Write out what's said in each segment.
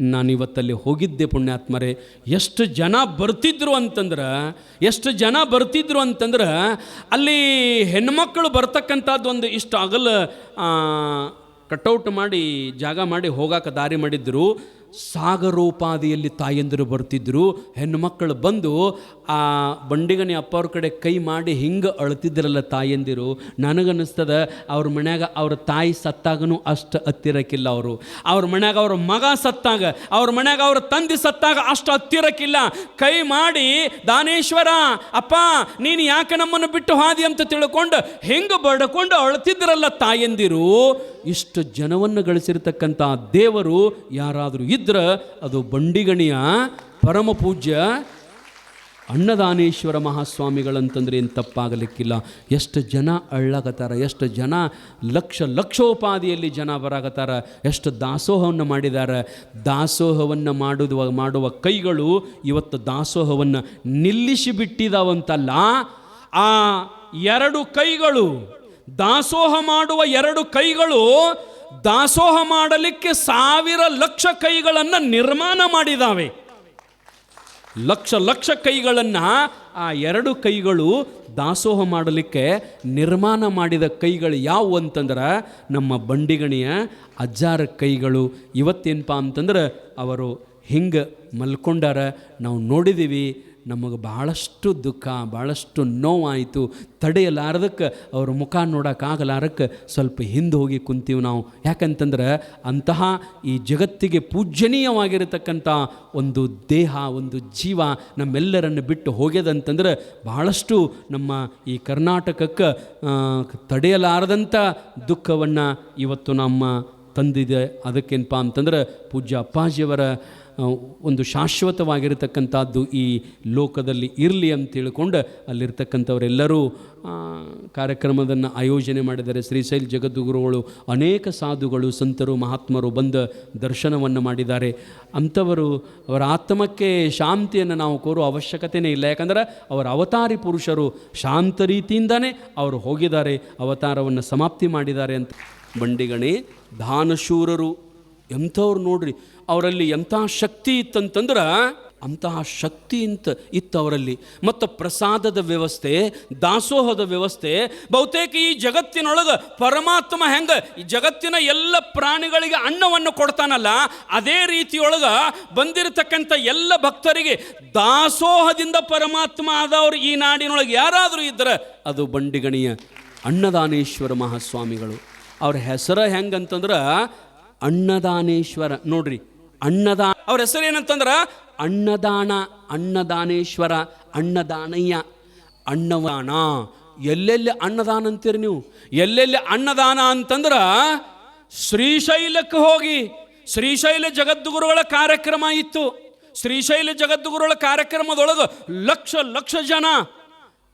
ನಾನಿವತ್ತಲ್ಲಿ ಹೋಗಿದ್ದೆ ಪುಣ್ಯಾತ್ಮರೇ, ಎಷ್ಟು ಜನ ಬರ್ತಿದ್ರು ಅಂತಂದ್ರೆ, ಎಷ್ಟು ಜನ ಬರ್ತಿದ್ರು ಅಂತಂದ್ರೆ, ಅಲ್ಲಿ ಹೆಣ್ಮಕ್ಳು ಬರ್ತಕ್ಕಂಥದ್ದು ಒಂದು ಇಷ್ಟು ಅಗಲ ಕಟೌಟ್ ಮಾಡಿ ಜಾಗ ಮಾಡಿ ಹೋಗಾಕ ದಾರಿ ಮಾಡಿದ್ರು. ಸಾಗರೋಪಾದಿಯಲ್ಲಿ ತಾಯಂದಿರು ಬರ್ತಿದ್ರು. ಹೆಣ್ಣುಮಕ್ಕಳು ಬಂದು, ಆ ಬಂಡಿಗನಿ ಅಪ್ಪವ್ರ ಕಡೆ ಕೈ ಮಾಡಿ ಹಿಂಗೆ ಅಳ್ತಿದ್ರಲ್ಲ ತಾಯಂದಿರು. ನನಗನ್ನಿಸ್ತದ, ಅವ್ರ ಮನ್ಯಾಗ ಅವ್ರ ತಾಯಿ ಸತ್ತಾಗನೂ ಅಷ್ಟು ಹತ್ತಿರಕ್ಕಿಲ್ಲ ಅವರು. ಅವ್ರ ಮನ್ಯಾಗ ಅವ್ರ ಮಗ ಸತ್ತಾಗ, ಅವ್ರ ಮನ್ಯಾಗ ಅವ್ರ ತಂದೆ ಸತ್ತಾಗ ಅಷ್ಟು ಹತ್ತಿರಕ್ಕಿಲ್ಲ. ಕೈ ಮಾಡಿ, ದಾನೇಶ್ವರ, ಅಪ್ಪ, ನೀನು ಯಾಕೆ ನಮ್ಮನ್ನು ಬಿಟ್ಟು ಹಾದಿ? ಅಂತ ತಿಳ್ಕೊಂಡು ಹೆಂಗೆ ಬಡ್ಕೊಂಡು ಅಳ್ತಿದ್ರಲ್ಲ ತಾಯಂದಿರು. ಇಷ್ಟು ಜನವನ್ನು ಗಳಿಸಿರ್ತಕ್ಕಂಥ ದೇವರು ಯಾರಾದರೂ ಇದ್ರೆ ಅದು ಬಂಡಿಗಣಿಯ ಪರಮ ಪೂಜ್ಯ ಅನ್ನದಾನೇಶ್ವರ ಮಹಾಸ್ವಾಮಿಗಳಂತಂದ್ರೆ ಏನು ತಪ್ಪಾಗಲಿಕ್ಕಿಲ್ಲ. ಎಷ್ಟು ಜನ ಅಳ್ಳಾಗತ್ತಾರ, ಎಷ್ಟು ಜನ ಲಕ್ಷ ಲಕ್ಷೋಪಾದಿಯಲ್ಲಿ ಜನ ಬರಾಗತ್ತಾರ, ಎಷ್ಟು ದಾಸೋಹವನ್ನು ಮಾಡಿದ್ದಾರೆ ದಾಸೋಹವನ್ನು ಮಾಡುವ ಮಾಡುವ ಕೈಗಳು ಇವತ್ತು ದಾಸೋಹವನ್ನು ನಿಲ್ಲಿಸಿ ಬಿಟ್ಟಿದಾವಂತಲ್ಲ ಆ ಎರಡು ಕೈಗಳು ದಾಸೋಹ ಮಾಡುವ ಎರಡು ಕೈಗಳು ದಾಸೋಹ ಮಾಡಲಿಕ್ಕೆ ಸಾವಿರ ಲಕ್ಷ ಕೈಗಳನ್ನು ನಿರ್ಮಾಣ ಮಾಡಿದಾವೆ. ಲಕ್ಷ ಲಕ್ಷ ಕೈಗಳನ್ನು ಆ ಎರಡು ಕೈಗಳು ದಾಸೋಹ ಮಾಡಲಿಕ್ಕೆ ನಿರ್ಮಾಣ ಮಾಡಿದ ಕೈಗಳು ಯಾವುವು ಅಂತಂದ್ರೆ ನಮ್ಮ ಬಂಡಿಗಣಿಯ ಅಜ್ಜಾರ ಕೈಗಳು. ಇವತ್ತೇನಪ್ಪ ಅಂತಂದ್ರೆ ಅವರು ಹಿಂಗೆ ಮಲ್ಕೊಂಡಾರ, ನಾವು ನೋಡಿದ್ದೀವಿ ನಮಗೆ ಭಾಳಷ್ಟು ದುಃಖ, ಭಾಳಷ್ಟು ನೋವಾಯಿತು. ತಡೆಯಲಾರದಕ್ಕೆ, ಅವ್ರ ಮುಖ ನೋಡೋಕ್ಕಾಗಲಾರಕ್ಕೆ ಸ್ವಲ್ಪ ಹಿಂದೆ ಹೋಗಿ ಕುಂತೀವಿ ನಾವು. ಯಾಕಂತಂದ್ರೆ ಅಂತಹ ಈ ಜಗತ್ತಿಗೆ ಪೂಜ್ಯನೀಯವಾಗಿರತಕ್ಕಂಥ ಒಂದು ದೇಹ, ಒಂದು ಜೀವ ನಮ್ಮೆಲ್ಲರನ್ನು ಬಿಟ್ಟು ಹೋಗ್ಯದಂತಂದ್ರೆ ಭಾಳಷ್ಟು ನಮ್ಮ ಈ ಕರ್ನಾಟಕಕ್ಕೆ ತಡೆಯಲಾರದಂಥ ದುಃಖವನ್ನು ಇವತ್ತು ನಮ್ಮ ತಂದಿದೆ. ಅದಕ್ಕೇನಪ್ಪ ಅಂತಂದ್ರೆ ಪೂಜ್ಯ ಅಪ್ಪಾಜಿಯವರ ಒಂದು ಶಾಶ್ವತವಾಗಿರತಕ್ಕಂಥದ್ದು ಈ ಲೋಕದಲ್ಲಿ ಇರಲಿ ಅಂತ ತಿಳ್ಕೊಂಡು ಅಲ್ಲಿರ್ತಕ್ಕಂಥವರೆಲ್ಲರೂ ಕಾರ್ಯಕ್ರಮದನ್ನು ಆಯೋಜನೆ ಮಾಡಿದರೆ ಶ್ರೀಶೈಲ್ ಜಗದ್ಗುರುಗಳು ಅನೇಕ ಸಾಧುಗಳು, ಸಂತರು, ಮಹಾತ್ಮರು ಬಂದ ದರ್ಶನವನ್ನು ಮಾಡಿದ್ದಾರೆ. ಅಂಥವರು ಅವರ ಆತ್ಮಕ್ಕೆ ಶಾಂತಿಯನ್ನು ನಾವು ಕೋರುವ ಅವಶ್ಯಕತೆಯೇ ಇಲ್ಲ. ಯಾಕಂದ್ರೆ ಅವರ ಅವತಾರಿ ಪುರುಷರು, ಶಾಂತ ರೀತಿಯಿಂದನೇ ಅವರು ಹೋಗಿದ್ದಾರೆ, ಅವತಾರವನ್ನು ಸಮಾಪ್ತಿ ಮಾಡಿದ್ದಾರೆ ಅಂತ. ಬಂಡಿಗಣಿ, ದಾನಶೂರರು. ಎಂಥವ್ರು ನೋಡ್ರಿ, ಅವರಲ್ಲಿ ಎಂಥ ಶಕ್ತಿ ಇತ್ತಂತಂದ್ರೆ ಅಂತಹ ಶಕ್ತಿ ಅಂತ ಇತ್ತು ಅವರಲ್ಲಿ. ಮತ್ತು ಪ್ರಸಾದದ ವ್ಯವಸ್ಥೆ, ದಾಸೋಹದ ವ್ಯವಸ್ಥೆ, ಬಹುತೇಕ ಈ ಜಗತ್ತಿನೊಳಗೆ ಪರಮಾತ್ಮ ಹೆಂಗೆ ಈ ಜಗತ್ತಿನ ಎಲ್ಲ ಪ್ರಾಣಿಗಳಿಗೆ ಅನ್ನವನ್ನು ಕೊಡ್ತಾನಲ್ಲ, ಅದೇ ರೀತಿಯೊಳಗೆ ಬಂದಿರತಕ್ಕಂಥ ಎಲ್ಲ ಭಕ್ತರಿಗೆ ದಾಸೋಹದಿಂದ ಪರಮಾತ್ಮ ಆದವರು ಈ ನಾಡಿನೊಳಗೆ ಯಾರಾದರೂ ಇದ್ದರೆ ಅದು ಬಂಡಿಗಣಿಯ ಅನ್ನದಾನೇಶ್ವರ ಮಹಾಸ್ವಾಮಿಗಳು. ಅವ್ರ ಹೆಸರು ಹೆಂಗಂತಂದ್ರೆ ಅನ್ನದಾನೇಶ್ವರ ನೋಡ್ರಿ ಅನ್ನದಾನ ಅವ್ರ ಹೆಸರು ಏನಂತಂದ್ರ ಅನ್ನದಾನ ಅನ್ನದಾನೇಶ್ವರ ಅನ್ನದಾನಯ್ಯ ಅನ್ನವಾನ ಎಲ್ಲೆಲ್ಲಿ ಅನ್ನದಾನ ಅಂತೀರಿ ನೀವು? ಎಲ್ಲೆಲ್ಲಿ ಅನ್ನದಾನ ಅಂತಂದ್ರ ಶ್ರೀಶೈಲಕ್ಕೆ ಹೋಗಿ ಶ್ರೀಶೈಲ ಜಗದ್ಗುರುಗಳ ಕಾರ್ಯಕ್ರಮ ಇತ್ತು. ಶ್ರೀಶೈಲ ಜಗದ್ಗುರುಗಳ ಕಾರ್ಯಕ್ರಮದೊಳಗೆ ಲಕ್ಷ ಲಕ್ಷ ಜನ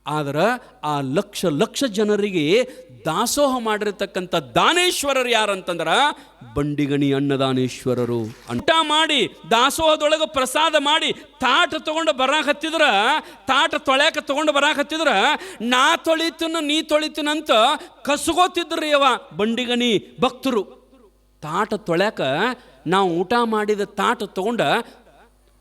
ಆದ್ರೆ ಆ ಲಕ್ಷ ಲಕ್ಷ ಜನರಿಗೆ ದಾಸೋಹ ಮಾಡಿರತಕ್ಕಂಥ ದಾನೇಶ್ವರರು ಯಾರಂತಂದ್ರ ಬಂಡಿಗಣಿ ಅನ್ನದಾನೇಶ್ವರರು ಅಂಟ ಮಾಡಿ ದಾಸೋಹದೊಳಗೆ ಪ್ರಸಾದ ಮಾಡಿ ತಾಟ ತಗೊಂಡು ಬರಾಕತ್ತಿದ್ರ ತಾಟ ತೊಳ್ಯಾಕ ತಗೊಂಡು ಬರಾಕತ್ತಿದ್ರ ನಾ ತೊಳಿತನ, ನೀ ತೊಳಿತೀನಂತ ಕಸಗೋತಿದ್ರಿ ಯವ ಬಂಡಿಗಣಿ ಭಕ್ತರು. ತಾಟ ತೊಳ್ಯಾಕ ನಾವು ಊಟ ಮಾಡಿದ ತಾಟ ತಗೊಂಡ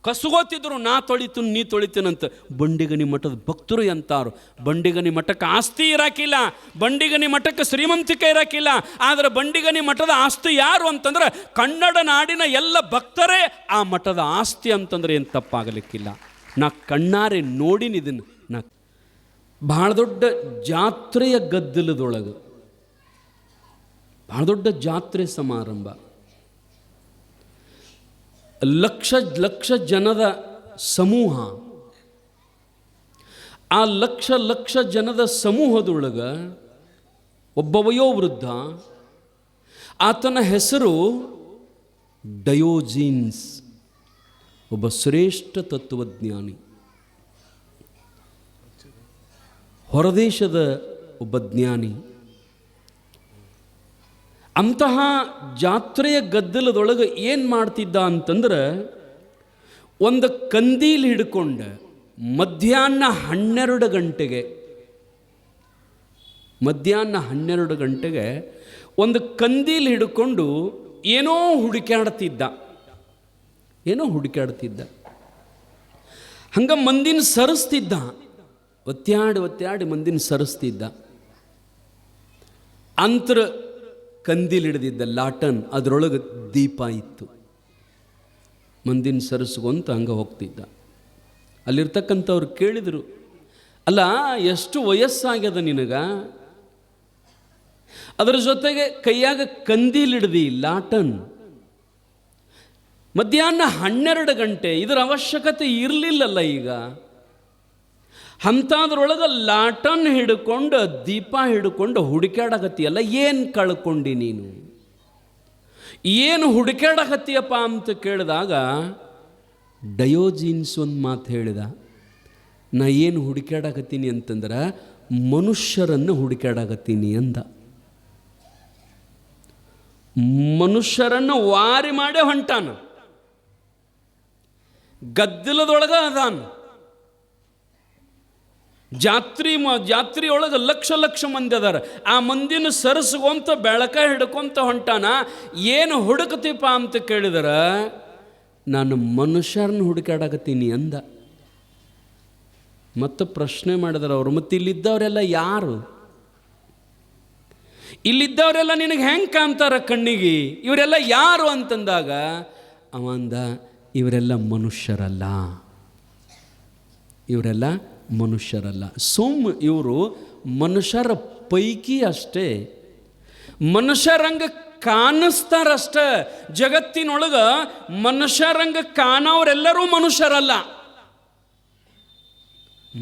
ಕಸುಗೋತಿದ್ರು, ನಾ ತೊಳಿತು ನೀ ತೊಳಿತೀನಂತ. ಬಂಡಿಗನಿ ಮಠದ ಭಕ್ತರು ಎಂತಾರು. ಬಂಡಿಗನಿ ಮಠಕ್ಕೆ ಆಸ್ತಿ ಇರಾಕಿಲ್ಲ. ಬಂಡಿಗನಿ ಮಠಕ್ಕೆ ಶ್ರೀಮಂತಿಕೆ ಇರಾಕಿಲ್ಲ. ಆದರೆ ಬಂಡಿಗನಿ ಮಠದ ಆಸ್ತಿ ಯಾರು ಅಂತಂದ್ರೆ ಕನ್ನಡ ನಾಡಿನ ಎಲ್ಲ ಭಕ್ತರೇ ಆ ಮಠದ ಆಸ್ತಿ ಅಂತಂದ್ರೆ ಏನು ತಪ್ಪಾಗಲಿಕ್ಕಿಲ್ಲ. ನಾ ಕಣ್ಣಾರೆ ನೋಡಿನ ಇದನ್ನು. ನಾ ಭಾಳ ದೊಡ್ಡ ಜಾತ್ರೆಯ ಗದ್ದಲದೊಳಗೆ, ಭಾಳ ದೊಡ್ಡ ಜಾತ್ರೆ ಸಮಾರಂಭ. ಲಕ್ಷ ಲಕ್ಷ ಜನದ ಸಮೂಹ. ಆ ಲಕ್ಷ ಲಕ್ಷ ಜನದ ಸಮೂಹದೊಳಗೆ ಒಬ್ಬ ವಯೋವೃದ್ಧ, ಆತನ ಹೆಸರು ಡಯೋಜೀನ್ಸ್, ಒಬ್ಬ ಶ್ರೇಷ್ಠ ತತ್ವಜ್ಞಾನಿ. ಹೊರದೇಶದ ಒಬ್ಬ ಜ್ಞಾನಿ. ಅಂತಹ ಜಾತ್ರೆಯ ಗದ್ದಲದೊಳಗೆ ಏನು ಮಾಡ್ತಿದ್ದ ಅಂತಂದ್ರೆ ಒಂದು ಕಂದೀಲಿ ಹಿಡ್ಕೊಂಡು ಮಧ್ಯಾಹ್ನ ಹನ್ನೆರಡು ಗಂಟೆಗೆ, ಮಧ್ಯಾಹ್ನ ಹನ್ನೆರಡು ಗಂಟೆಗೆ ಒಂದು ಕಂದೀಲಿ ಹಿಡ್ಕೊಂಡು ಏನೋ ಹುಡುಕಾಡ್ತಿದ್ದ ಏನೋ ಹುಡುಕಾಡ್ತಿದ್ದ ಹಂಗೆ ಮಂದಿನ ಸರಿಸ್ತಿದ್ದ ಒತ್ತಾಡಿ ಒತ್ತಾಡಿ ಮಂದಿನ ಸರಿಸ್ತಿದ್ದ. ಅಂತರ ಕಂದಿಲ್ ಹಿಡಿದಿದ್ದ ಲಾಟನ್ ಅದರೊಳಗೆ ದೀಪ ಇತ್ತು. ಮಂದಿನ ಸರಸುಗೊಂತ ಹಂಗೆ ಹೋಗ್ತಿದ್ದ. ಅಲ್ಲಿರ್ತಕ್ಕಂಥವ್ರು ಕೇಳಿದರು, ಅಲ್ಲ, ಎಷ್ಟು ವಯಸ್ಸಾಗ್ಯದ ನಿನಗ? ಅದರ ಜೊತೆಗೆ ಕೈಯಾಗ ಕಂದಿಲಿಡ್ದಿ ಲಾಟನ್. ಮಧ್ಯಾಹ್ನ ಹನ್ನೆರಡು ಗಂಟೆ, ಇದರ ಅವಶ್ಯಕತೆ ಇರಲಿಲ್ಲಲ್ಲ ಈಗ. ಅಂಥದ್ರೊಳಗೆ ಲಾಟನ್ ಹಿಡ್ಕೊಂಡು, ದೀಪ ಹಿಡ್ಕೊಂಡು ಹುಡುಕಾಡಕತ್ತಿಯಲ್ಲ ಏನು ಕಳ್ಕೊಂಡಿ ನೀನು? ಏನು ಹುಡುಕಾಡಕತ್ತಿಯಪ್ಪ ಅಂತ ಕೇಳಿದಾಗ ಡಯೋಜೀನ್ಸ್ ಒಂದು ಮಾತು ಹೇಳಿದ, ನಾ ಏನು ಹುಡುಕಾಡಕತ್ತೀನಿ ಅಂತಂದ್ರೆ ಮನುಷ್ಯರನ್ನು ಹುಡುಕಾಡಕತ್ತೀನಿ ಅಂದ. ಮನುಷ್ಯರನ್ನು ವಾರಿ ಮಾಡೇ ಹೊಂಟಾನ, ಗದ್ದಲದೊಳಗ ಅದಾನ. ಜಾತ್ರಿ ಮ, ಜಾತ್ರಿಯೊಳಗೆ ಲಕ್ಷ ಲಕ್ಷ ಮಂದಿ ಅದಾರ. ಆ ಮಂದಿನ ಸರಸ್ಕೊಂತ ಬೆಳಕ ಹಿಡ್ಕೊಂತ ಹೊಂಟಾನ. ಏನು ಹುಡುಕತಿಪ್ಪ ಅಂತ ಕೇಳಿದರ, ನಾನು ಮನುಷ್ಯರನ್ನ ಹುಡುಕಾಡಕತ್ತೀನಿ ಅಂದ. ಮತ್ತು ಪ್ರಶ್ನೆ ಮಾಡಿದ್ರು ಅವರು, ಮತ್ತು ಇಲ್ಲಿದ್ದವರೆಲ್ಲ ಯಾರು? ಇಲ್ಲಿದ್ದವರೆಲ್ಲ ನಿನಗೆ ಹೆಂಗೆ ಕಾಣ್ತಾರ ಕಣ್ಣಿಗೆ? ಇವರೆಲ್ಲ ಯಾರು? ಅಂತಂದಾಗ, ಅವಂದ, ಇವರೆಲ್ಲ ಮನುಷ್ಯರಲ್ಲ. ಇವರೆಲ್ಲ ಮನುಷ್ಯರಲ್ಲ. ಸುಮ್ ಇವರು ಮನುಷ್ಯರ ಪೈಕಿ ಅಷ್ಟೇ. ಮನುಷ್ಯರಂಗ ಕಾಣಿಸ್ತಾರಷ್ಟ. ಜಗತ್ತಿನೊಳಗೆ ಮನುಷ್ಯರಂಗ ಕಾಣೋರೆಲ್ಲರೂ ಮನುಷ್ಯರಲ್ಲ.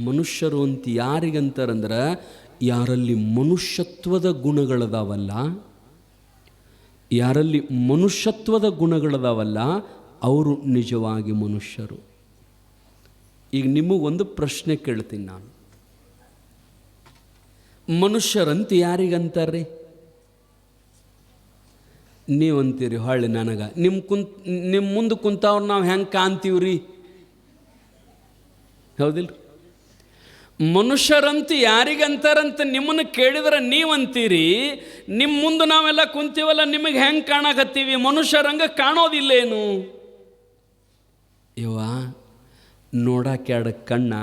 ಮನುಷ್ಯರು ಅಂತ ಯಾರಿಗಂತಾರಂದ್ರೆ, ಯಾರಲ್ಲಿ ಮನುಷ್ಯತ್ವದ ಗುಣಗಳದಾವಲ್ಲ, ಯಾರಲ್ಲಿ ಮನುಷ್ಯತ್ವದ ಗುಣಗಳದಾವಲ್ಲ, ಅವರು ನಿಜವಾಗಿ ಮನುಷ್ಯರು. ಈಗ ನಿಮಗೊಂದು ಪ್ರಶ್ನೆ ಕೇಳ್ತೀನಿ ನಾನು. ಮನುಷ್ಯರಂತ ಯಾರಿಗಂತಾರ್ರಿ? ನೀವಂತೀರಿ, ಹೊಳ್ಳಿ ನನಗೆ. ನಿಮ್ಮ ಕುಂತ್ ನಿಮ್ಮ ಮುಂದೆ ಕುಂತವ್ರು ನಾವು ಹೆಂಗೆ ಕಾಣ್ತೀವ್ರಿ? ಹೌದಿಲ್ಲ ಮನುಷ್ಯರಂತ ಯಾರಿಗಂತಾರಂತ ನಿಮ್ಮನ್ನು ಕೇಳಿದ್ರೆ ನೀವಂತೀರಿ? ನಿಮ್ಮ ಮುಂದೆ ನಾವೆಲ್ಲ ಕುಂತೀವಲ್ಲ, ನಿಮಗೆ ಹೆಂಗೆ ಕಾಣಕತ್ತೀವಿ? ಮನುಷ್ಯರಂಗ ಕಾಣೋದಿಲ್ಲೇನು? ಇವ ನೋಡಕ್ಕೆ ಎರಡು ಕಣ್ಣ,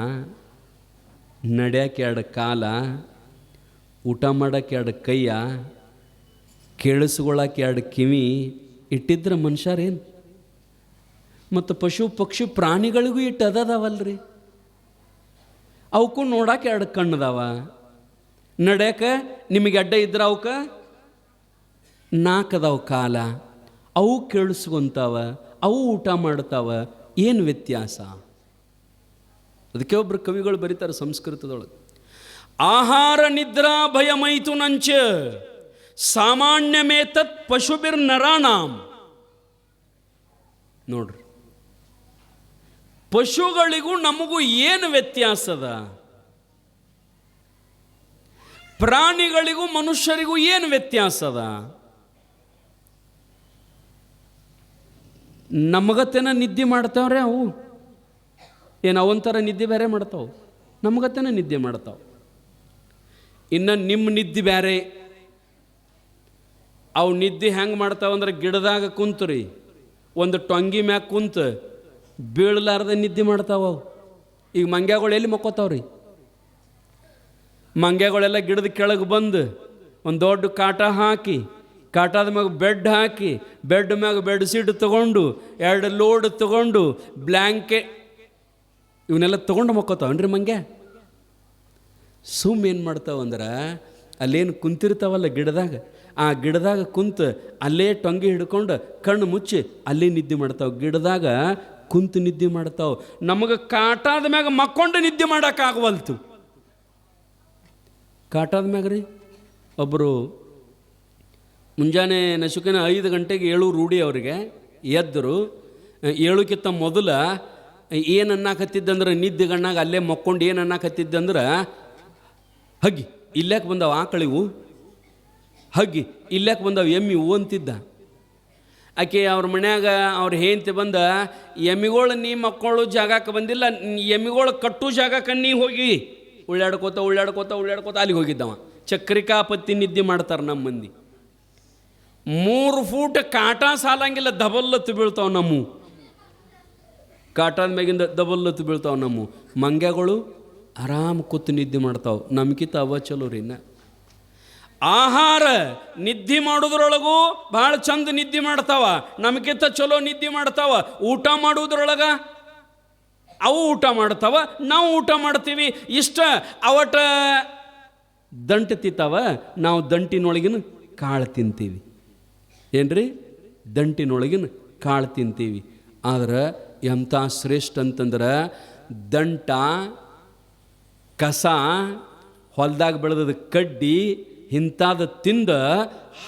ನಡ್ಯಾಕೆ ಎರಡು ಕಾಲ, ಊಟ ಮಾಡಕ್ಕೆ ಎರಡು ಕೈಯ ಕೇಳಿಸ್ಕೊಳಕ್ಕೆ ಎರಡು ಕಿವಿ, ಇಟ್ಟಿದ್ರೆ ಮನುಷ್ಯರೇನು? ಮತ್ತು ಪಶು, ಪಕ್ಷಿ, ಪ್ರಾಣಿಗಳಿಗೂ ಇಟ್ಟು ಅದದವಲ್ರಿ. ಅವಕ್ಕೂ ನೋಡಕ್ಕೆ ಎರಡು ಕಣ್ಣದಾವ. ನಡ್ಯಾಕ ನಿಮಗೆ ಅಡ್ಡ ಇದ್ರೆ ಅವಕ್ಕೆ ನಾಲ್ಕದವ ಕಾಲ. ಅವು ಕೇಳಿಸ್ಕೊಂತಾವ, ಅವು ಊಟ ಮಾಡ್ತಾವ. ಏನು ವ್ಯತ್ಯಾಸ? ಅದಕ್ಕೆ ಒಬ್ಬರು ಕವಿಗಳು ಬರೀತಾರೆ ಸಂಸ್ಕೃತದೊಳಗೆ. ಆಹಾರ ನಿದ್ರಾ ಭಯಮೈತು ನಂಚ ಸಾಮಾನ್ಯಮೇತತ್ ಪಶುಬಿರ್ ನರಾಣಾಂ. ನೋಡ್ರಿ. ಪಶುಗಳಿಗೂ ನಮಗೂ ಏನು ವ್ಯತ್ಯಾಸದ? ಪ್ರಾಣಿಗಳಿಗೂ ಮನುಷ್ಯರಿಗೂ ಏನು ವ್ಯತ್ಯಾಸದ? ನಮಗತ್ತೇನ ನಿದ್ದೆ ಮಾಡ್ತಾವ್ರೆ ಅವು. ಏನು ಅವಂಥರ ನಿದ್ದೆ ಬೇರೆ ಮಾಡ್ತಾವೆ. ನಮಗತ್ತೇನ ನಿದ್ದೆ ಮಾಡ್ತಾವೆ. ಇನ್ನು ನಿಮ್ಮ ನಿದ್ದೆ ಬೇರೆ ಅವು ನಿದ್ದೆ ಹೆಂಗೆ ಮಾಡ್ತಾವಂದ್ರೆ ಗಿಡದಾಗ ಕುಂತ್ರಿ ಒಂದು ಟೊಂಗಿ ಮ್ಯಾಗ ಕುಂತು ಬೀಳಲಾರ್ದ ನಿದ್ದೆ ಮಾಡ್ತಾವೆ ಅವು. ಈಗ ಮಂಗ್ಯಾಗಳು ಎಲ್ಲಿ ಮಕ್ಕೋತಾವ್ರಿ ಮಂಗ್ಯಾಗಳೆಲ್ಲ ಗಿಡದ ಕೆಳಗೆ ಬಂದು ಒಂದು ದೊಡ್ಡ ಕಾಟ ಹಾಕಿ, ಕಾಟದ ಮ್ಯಾಗ ಬೆಡ್ ಹಾಕಿ, ಬೆಡ್ ಮ್ಯಾಗ ಬೆಡ್ ಶೀಟ್ ತೊಗೊಂಡು, ಎರಡು ಲೋಡ್ ತೊಗೊಂಡು ಬ್ಲ್ಯಾಂಕೆ ಇವನ್ನೆಲ್ಲ ತೊಗೊಂಡು ಮಕ್ಕೋತಾವನ್ರಿ ಮಂಗೆ ಸುಮ್ ಏನು ಮಾಡ್ತಾವಂದ್ರೆ ಅಲ್ಲೇನು ಕುಂತಿರ್ತಾವಲ್ಲ ಗಿಡದಾಗ, ಆ ಗಿಡದಾಗ ಕುಂತು ಅಲ್ಲೇ ಟೊಂಗಿ ಹಿಡ್ಕೊಂಡು ಕಣ್ಣು ಮುಚ್ಚಿ ಅಲ್ಲೇ ನಿದ್ದೆ ಮಾಡ್ತಾವೆ. ಗಿಡದಾಗ ಕುಂತು ನಿದ್ದೆ ಮಾಡ್ತಾವೆ. ನಮಗೆ ಕಾಟಾದ ಮ್ಯಾಗ ಮಕ್ಕೊಂಡು ನಿದ್ದೆ ಮಾಡೋಕ್ಕಾಗವಲ್ತು ಕಾಟಾದ ಮ್ಯಾಗ ರೀ ಒಬ್ಬರು ಮುಂಜಾನೆ ನಸುಕಿನ ಐದು ಗಂಟೆಗೆ ಏಳು ರೂಢಿ ಅವರಿಗೆ ಎದ್ದರು ಏಳಕ್ಕಿಂತ ಮೊದಲ ಏನು ಅನ್ನಕತ್ತಿದ್ದಂದ್ರೆ ನಿದ್ದೆ ಗಣ್ಣಾಗ ಅಲ್ಲೇ ಮಕ್ಕೊಂಡು ಏನು ಅನ್ನಕತ್ತಿದ್ದಂದ್ರೆ, ಹಗ್ಗಿ ಇಲ್ಲಾಕೆ ಬಂದವು ಆಕಳಿವು ಹಗ್ಗಿ ಇಲ್ಲಾಕೆ ಬಂದವು? ಎಮ್ಮಿ, ಹೂ ಅಂತಿದ್ದ. ಆಕೆ ಅವ್ರ ಮನ್ಯಾಗ ಅವ್ರ ಹೇಂತಿ ಬಂದ, ಎಮ್ಮಿಗಳು ನೀ ಮಕ್ಕಳು ಜಾಗಕ್ಕೆ ಬಂದಿಲ್ಲ, ಎಮ್ಮಿಗಳು ಕಟ್ಟು ಜಾಗಕ್ಕೆ ನೀ ಹೋಗಿ. ಉಳ್ಳಾಡ್ಕೋತ ಉಳ್ಳಾಡ್ಕೋತ ಉಳ್ಳಾಡ್ಕೋತ ಅಲ್ಲಿಗೆ ಹೋಗಿದ್ದವ. ಚಕ್ರಿಕಾಪತ್ತಿ ನಿದ್ದೆ ಮಾಡ್ತಾರೆ ನಮ್ಮ ಮಂದಿ. ಮೂರು ಫೂಟ್ ಕಾಟ ಸಾಲಂಗಿಲ್ಲ ಧಬಲ್ಲತ್ತು ಬೀಳ್ತಾವ ನಮ್ಮ. ಕಾಟನ್ ಮ್ಯಾಗಿಂದ ಡಬಲ್ ಹೊತ್ತು ಬೀಳ್ತಾವೆ ನಮ್ಮ ಮಂಗ್ಯಗಳು ಆರಾಮ್ ಕೂತು ನಿದ್ದೆ ಮಾಡ್ತಾವೆ. ನಮ್ಕಿಂತ ಅವ ಚಲೋ ರೀ ಆಹಾರ ನಿದ್ದೆ ಮಾಡೋದ್ರೊಳಗೂ ಭಾಳ ಚಂದ ನಿದ್ದೆ ಮಾಡ್ತಾವ. ನಮಗಿಂತ ಚಲೋ ನಿದ್ದೆ ಮಾಡ್ತಾವ. ಊಟ ಮಾಡೋದ್ರೊಳಗ ಅವು ಊಟ ಮಾಡ್ತಾವ, ನಾವು ಊಟ ಮಾಡ್ತೀವಿ. ಇಷ್ಟ ಅವಟ ದಂಟು ತಿಂತಾವ, ನಾವು ದಂಟಿನೊಳಗಿನ ಕಾಳು ತಿಂತೀವಿ. ಏನ್ರಿ? ದಂಟಿನೊಳಗಿನ ಕಾಳು ತಿಂತೀವಿ. ಆದ್ರೆ ಎಂಥ ಶ್ರೇಷ್ಠ ಅಂತಂದ್ರೆ ದಂಟ, ಕಸ, ಹೊಲ್ದಾಗ ಬೆಳೆದ ಕಡ್ಡಿ ಇಂಥದ್ದು ತಿಂದ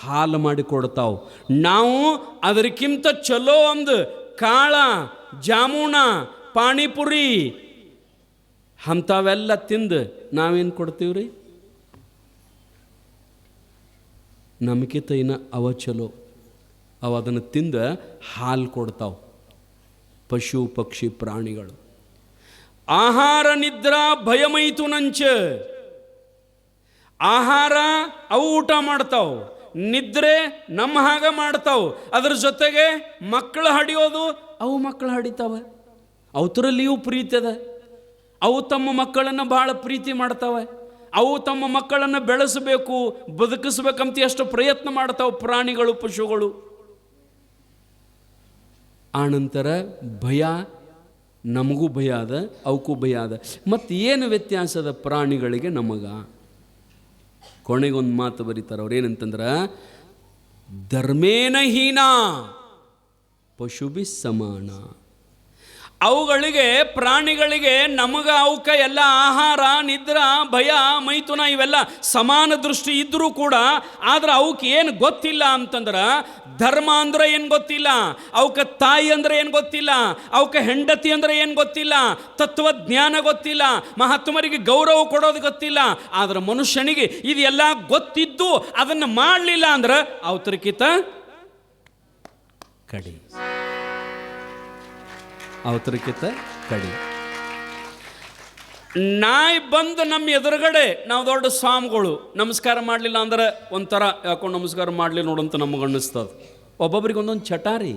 ಹಾಲು ಮಾಡಿ ಕೊಡ್ತಾವೆ. ನಾವು ಅದಕ್ಕಿಂತ ಚಲೋ ಒಂದು ಕಾಳ ಜಾಮೂನ ಪಾನಿಪುರಿ ಅಂಥವೆಲ್ಲ ತಿಂದು ನಾವೇನು ಕೊಡ್ತೀವಿ ರೀ ನಮಗಿಂತ ಇನ್ನು ಅವ ಚಲೋ. ಅವ ಅದನ್ನು ತಿಂದು ಹಾಲು ಕೊಡ್ತಾವೆ. ಪಶು ಪಕ್ಷಿ ಪ್ರಾಣಿಗಳು. ಆಹಾರ ನಿದ್ರಾ ಭಯಮೈತು ನಂಚ. ಆಹಾರ ಅವು ಊಟ ಮಾಡ್ತಾವು. ನಿದ್ರೆ ನಮ್ಮ ಹಾಗ ಮಾಡ್ತಾವು. ಅದ್ರ ಜೊತೆಗೆ ಮಕ್ಕಳು ಹಡಿಯೋದು ಅವು ಮಕ್ಕಳು ಹಡಿತಾವೆ. ಅವತರಲ್ಲಿಯೂ ಪ್ರೀತಿ ಅದ. ಅವು ತಮ್ಮ ಮಕ್ಕಳನ್ನು ಭಾಳ ಪ್ರೀತಿ ಮಾಡ್ತಾವೆ. ಅವು ತಮ್ಮ ಮಕ್ಕಳನ್ನು ಬೆಳೆಸಬೇಕು, ಬದುಕಿಸ್ಬೇಕಂತ ಎಷ್ಟು ಪ್ರಯತ್ನ ಮಾಡ್ತಾವೆ ಪ್ರಾಣಿಗಳು, ಪಶುಗಳು. ಆನಂತರ ಭಯ, ನಮಗೂ ಭಯ ಅದ ಅವಕ್ಕೂ ಭಯ ಅದ ಮತ್ತು ಏನು ವ್ಯತ್ಯಾಸದ ಪ್ರಾಣಿಗಳಿಗೆ ನಮಗ? ಕೊನೆಗೊಂದು ಮಾತು ಬರೀತಾರೆ ಅವ್ರು ಏನಂತಂದ್ರೆ, ಧರ್ಮೇನ ಹೀನ ಪಶುಬಿ ಸಮಾನ. ಅವುಗಳಿಗೆ, ಪ್ರಾಣಿಗಳಿಗೆ ನಮಗ ಅವಕ್ಕೆ ಎಲ್ಲ ಆಹಾರ, ನಿದ್ರ, ಭಯ, ಮೈಥುನ ಇವೆಲ್ಲ ಸಮಾನ ದೃಷ್ಟಿ ಇದ್ದರೂ ಕೂಡ ಆದ್ರೆ ಅವಕ್ಕೆ ಏನು ಗೊತ್ತಿಲ್ಲ ಅಂತಂದ್ರೆ ಧರ್ಮ ಅಂದ್ರೆ ಏನು ಗೊತ್ತಿಲ್ಲ, ಅವಕ್ಕೆ ತಾಯಿ ಅಂದ್ರೆ ಏನು ಗೊತ್ತಿಲ್ಲ, ಅವಕ್ಕೆ ಹೆಂಡತಿ ಅಂದ್ರೆ ಏನು ಗೊತ್ತಿಲ್ಲ, ತತ್ವಜ್ಞಾನ ಗೊತ್ತಿಲ್ಲ, ಮಹಾತ್ಮರಿಗೆ ಗೌರವ ಕೊಡೋದು ಗೊತ್ತಿಲ್ಲ, ಆದ್ರೆ ಮನುಷ್ಯನಿಗೆ ಇದೆಲ್ಲ ಗೊತ್ತಿದ್ದು ಅದನ್ನು ಮಾಡಲಿಲ್ಲ ಅಂದ್ರೆ ಅವತರಕಿತ ಕಡಿ ಅವತರಕ್ಕಿಂತ ಕಡಿ. ನಾಯಿ ಬಂದು ನಮ್ಮ ಎದುರುಗಡೆ, ನಾವು ದೊಡ್ಡ ಸ್ವಾಮಿಗಳು, ನಮಸ್ಕಾರ ಮಾಡಲಿಲ್ಲ ಅಂದ್ರೆ ಒಂಥರ ಯಾಕೋ ನಮಸ್ಕಾರ ಮಾಡಲಿ ನೋಡಂತ ನಮಗೆ ಅನ್ನಿಸ್ತದೆ. ಒಬ್ಬೊಬ್ರಿಗೆ ಒಂದೊಂದು ಚಟಾರಿ.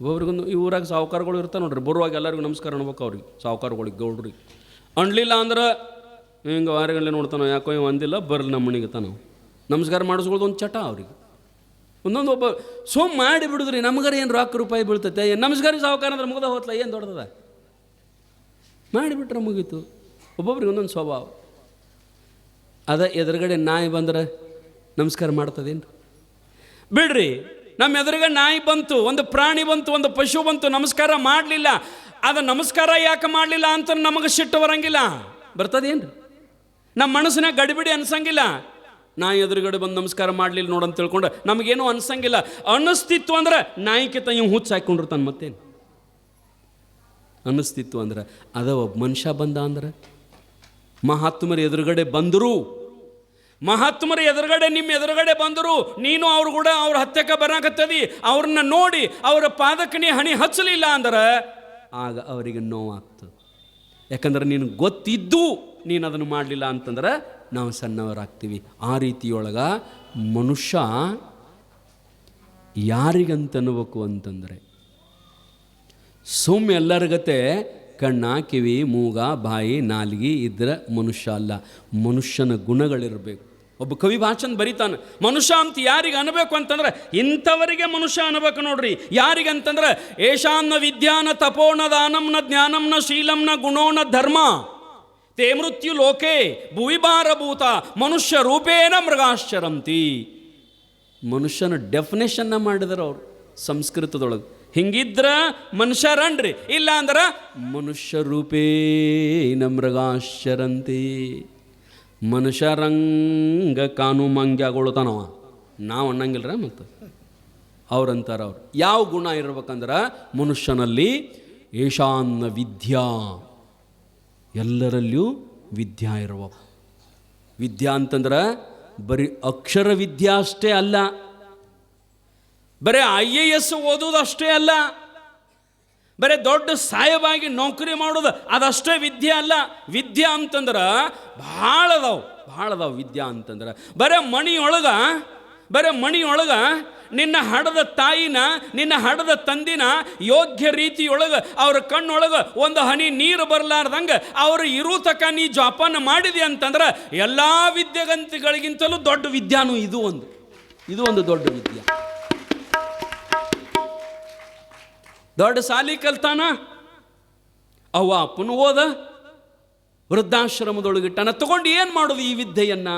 ಒಬ್ಬೊಬ್ರಿಗೊಂದು ಈ ಊರಾಗ ಸಾಹುಕಾರಗಳು ಇರ್ತಾವೆ ನೋಡ್ರಿ, ಬರುವಾಗ ಎಲ್ಲರಿಗೂ ನಮಸ್ಕಾರ ಅನ್ಬೇಕು ಅವ್ರಿಗೆ, ಸಾಹುಕಾರಗಳಿಗೆ ಗೌಡ್ರಿಗೆ. ಅನ್ಲಿಲ್ಲ ಅಂದ್ರೆ ಹಿಂಗೆ ವಾರಗಳಲ್ಲಿ ನೋಡ್ತಾನೆ, ಯಾಕೋ ಇವ್ ಅಂದಿಲ್ಲ, ಬರಲಿ ನಮ್ಮ ಮನೆಗೆ ತಾನು. ನಮಸ್ಕಾರ ಮಾಡಿಸ್ಕೊಳ್ಳೋದು ಒಂದು ಚಟ ಅವ್ರಿಗೆ. ಒಂದೊಂದು ಒಬ್ಬ ಸೋಮ್ ಮಾಡಿ ಬಿಡುದ್ರಿ, ನಮಗರ ಏನು ರೊಕ್ಕ ರೂಪಾಯಿ ಬೀಳ್ತೈತೆ? ಏನು ನಮಸ್ಕಾರ ಸಾವುಕಾರ ಅಂದ್ರೆ ಮುಗ್ದ ಹೋತ್ಲ, ಏನು ದೊಡ್ಡದ? ಮಾಡಿಬಿಟ್ರೆ ಮುಗೀತು. ಒಬ್ಬೊಬ್ರಿಗೆ ಒಂದೊಂದು ಸ್ವಭಾವ. ಅದ ಎದುರುಗಡೆ ನಾಯಿ ಬಂದ್ರೆ ನಮಸ್ಕಾರ ಮಾಡ್ತದೇನು ಬಿಡ್ರಿ ನಮ್ಮ ಎದುರುಗಡೆ ನಾಯಿ ಬಂತು, ಒಂದು ಪ್ರಾಣಿ ಬಂತು, ಒಂದು ಪಶು ಬಂತು, ನಮಸ್ಕಾರ ಮಾಡಲಿಲ್ಲ. ಅದ ನಮಸ್ಕಾರ ಯಾಕೆ ಮಾಡಲಿಲ್ಲ ಅಂತ ನಮಗೆ ಸಿಟ್ಟು ಬರಂಗಿಲ್ಲ. ಬರ್ತದೇನು ನಮ್ಮ ಮನಸ್ಸಿನಾಗ ಗಡಿಬಿಡಿ ಅನ್ಸಂಗಿಲ್ಲ. ನಾಯಿ ಎದುರುಗಡೆ ಬಂದು ನಮಸ್ಕಾರ ಮಾಡಲಿಲ್ಲ ನೋಡಂತ ತಿಳ್ಕೊಂಡು, ನಮಗೇನು ಅನ್ಸಂಗಿಲ್ಲ. ಅನ್ನಿಸ್ತಿತ್ತು ಅಂದ್ರೆ ನಾಯಿಕಿತ ಇವ್ ಹುಚ್ಚು ಹಾಕ್ಕೊಂಡಿರ್ತಾನೆ ಮತ್ತೇನು? ಅನ್ನಿಸ್ತಿತ್ತು ಅಂದ್ರೆ, ಅದ ಒಬ್ಬ ಮನುಷ್ಯ ಬಂದ ಅಂದ್ರೆ? ಮಹಾತ್ಮರ ಎದುರುಗಡೆ ಬಂದರು. ಮಹಾತ್ಮರ ಎದುರುಗಡೆ ನಿಮ್ಮ ಎದುರುಗಡೆ ಬಂದರು. ನೀನು ಅವ್ರು ಕೂಡ ಅವ್ರ ಹತ್ಯಕ್ಕೆ ಬರಾಕತ್ತದಿ. ಅವ್ರನ್ನ ನೋಡಿ ಅವರ ಪಾದಕ್ಕೆ ನೀ ಹಣಿ ಹಚ್ಚಲಿಲ್ಲ ಅಂದ್ರೆ, ಆಗ ಅವರಿಗೆ ನೋವಾಗ್ತದೆ. ಯಾಕಂದ್ರೆ ನೀನು ಗೊತ್ತಿದ್ದು ನೀನು ಅದನ್ನು ಮಾಡಲಿಲ್ಲ ಅಂತಂದ್ರೆ ನಾವು ಸಣ್ಣವರಾಗ್ತೀವಿ. ಆ ರೀತಿಯೊಳಗ ಮನುಷ್ಯ ಯಾರಿಗಂತ ಅನ್ಬೇಕು ಅಂತಂದರೆ? ಸುಮ್ಮ ಎಲ್ಲರಿಗತೆ ಕಣ್ಣ, ಕಿವಿ, ಮೂಗ, ಬಾಯಿ, ನಾಲಿಗೆ ಇದ್ರೆ ಮನುಷ್ಯ ಅಲ್ಲ. ಮನುಷ್ಯನ ಗುಣಗಳಿರಬೇಕು. ಒಬ್ಬ ಕವಿ ಭಾಷನ್ ಬರೀತಾನೆ, ಮನುಷ್ಯ ಅಂತ ಯಾರಿಗೆ ಅನ್ಬೇಕು ಅಂತಂದ್ರೆ ಇಂಥವರಿಗೆ ಮನುಷ್ಯ ಅನ್ಬೇಕು ನೋಡ್ರಿ. ಯಾರಿಗಂತಂದ್ರೆ ಏಷಾನ್ನ ವಿದ್ಯಾನ ತಪೋನ ದಾನಂನ ಜ್ಞಾನಂನ ಶೀಲಂನ ಗುಣೋನ ಧರ್ಮ. ತೇ ಮೃತ್ಯು ಲೋಕೆ ಭೂತ, ಮನುಷ್ಯ ರೂಪೇಣ ಮೃಗಾಶ್ಚರಂತಿ. ಮನುಷ್ಯನ ಡೆಫಿನೇಷನ್ನ ಮಾಡಿದ್ರು ಅವರು ಸಂಸ್ಕೃತದೊಳಗೆ. ಹಿಂಗಿದ್ರ ಮನುಷ್ಯರನ್ರಿ ಇಲ್ಲ ಅಂದ್ರೆ ಮನುಷ್ಯ ರೂಪೇನ ಮೃಗಾಶ್ಚರಂತಿ. ಮನುಷ್ಯರಂಗ ಕಾನು ಮಂಗ್ಯಗೊಳ್ತಾನವ ನಾವು ಅನ್ನಂಗಿಲ್ರ ಮತ್ತು? ಅವ್ರಂತಾರ ಅವ್ರು. ಯಾವ ಗುಣ ಇರ್ಬೇಕಂದ್ರೆ ಮನುಷ್ಯನಲ್ಲಿ ಏಷಾನ್ನ ವಿದ್ಯಾ. ಎಲ್ಲರಲ್ಲಿಯೂ ವಿದ್ಯಾ ಇರುವ. ವಿದ್ಯಾ ಅಂತಂದ್ರೆ ಬರೀ ಅಕ್ಷರ ವಿದ್ಯಾ ಅಷ್ಟೇ ಅಲ್ಲ. ಬರೀ ಐ ಎ ಎಸ್ ಓದೋದು ಅಷ್ಟೇ ಅಲ್ಲ. ಬರೀ ದೊಡ್ಡ ಸಾಯವಾಗಿ ನೌಕರಿ ಮಾಡೋದು ಅದಷ್ಟೇ ವಿದ್ಯೆ ಅಲ್ಲ. ವಿದ್ಯಾ ಅಂತಂದ್ರೆ ಭಾಳ ಅದಾವು ಭಾಳ ಅದಾವು ವಿದ್ಯಾ ಅಂತಂದ್ರೆ. ಬರೀ ಮಣಿಯೊಳಗ ಬರೀ ಮಣಿಯೊಳಗ ನಿನ್ನ ಹಡದ ತಾಯಿನ, ನಿನ್ನ ಹಡದ ತಂದಿನ ಯೋಗ್ಯ ರೀತಿಯೊಳಗೆ ಅವ್ರ ಕಣ್ಣೊಳಗೆ ಒಂದು ಹನಿ ನೀರು ಬರಲಾರ್ದಂಗೆ ಅವರು ಇರೋ ತಕ ನೀ ಜೋಪಾನ ಮಾಡಿದೆ ಅಂತಂದ್ರೆ ಎಲ್ಲ ವಿದ್ಯೆಗಂತಿಗಳಿಗಿಂತಲೂ ದೊಡ್ಡ ವಿದ್ಯಾನು ಇದು ಒಂದು. ಇದು ಒಂದು ದೊಡ್ಡ ವಿದ್ಯೆ. ದೊಡ್ಡ ಸಾಲಿ ಕಲ್ತಾನ? ಅವ ಅಪ್ಪನು ಓದ ವೃದ್ಧಾಶ್ರಮದೊಳಗಿಟ್ಟನ ತಗೊಂಡು ಏನು ಮಾಡೋದು ಈ ವಿದ್ಯೆಯನ್ನ?